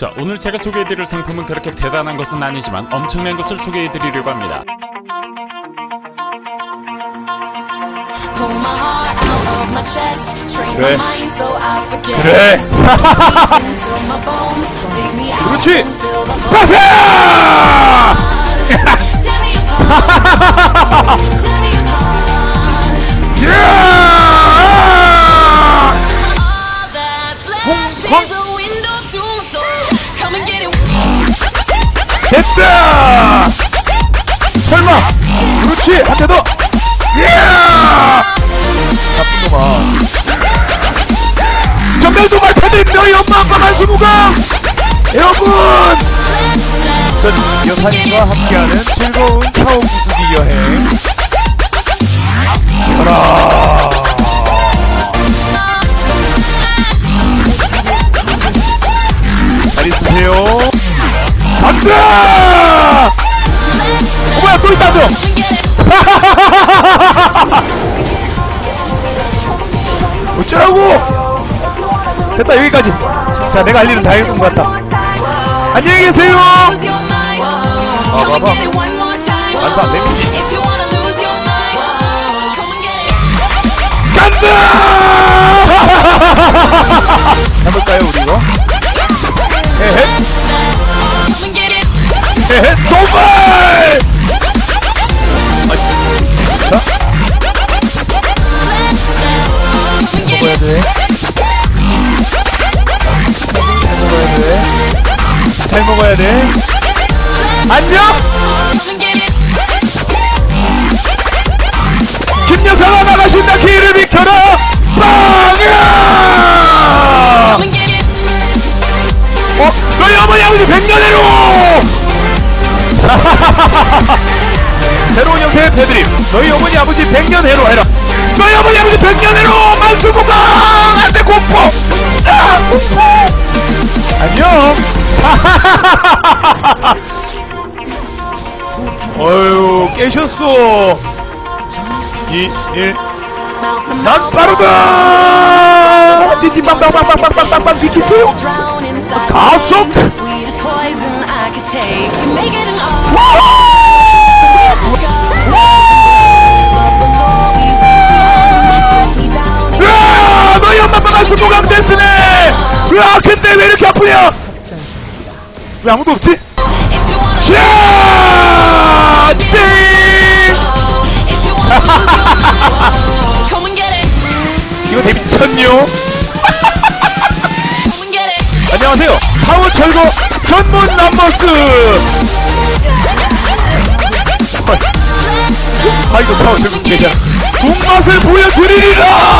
자, 오늘 제가 소개해드릴 상품은 그렇게 대단한 것은 아니지만 엄청난 것을 소개해드리려고 합니다. 그래. 그래. 그렇지. 파페! Tear 됐다! 설마! 그렇지! 한 대 더! 예! 나쁜 놈아. 패드립 너희 엄마 아빠 만수무강! 여러분! 전 여사님과 함께하는 즐거운 간다! 어, 뭐야, 또 있다, 또! 어쩌라고! 됐다, 여기까지. 자, 내가 할 일은 다 해준 것 같다. 안녕히 계세요! Come and 봐봐. 잘. 잘 먹어야 돼. 안녕! 김여사가 나가신다, 길을 비켜라! 새로운 형태의 패드립. 너희 어머니 아버지 백년해로 해라. 너희 어머니 아버지 백년해로 만수무강 안돼 공포! 아 공포! 안녕. 어휴 깨셨어. 이일 Mouth to 난 mouth. 빠르다! Drown inside 가속! Could take. You make it an art. And! 너희 엄마 아빠가 수도강 됐으네! 으아! 근데 왜 이렇게 아프냐? 왜 아무도 없지? 야! and. 이거 and get it. 안녕하세요. 파워 철거 전문 남버스! 아이고, 파워 철거 대장. 돈맛을 보여드리리라!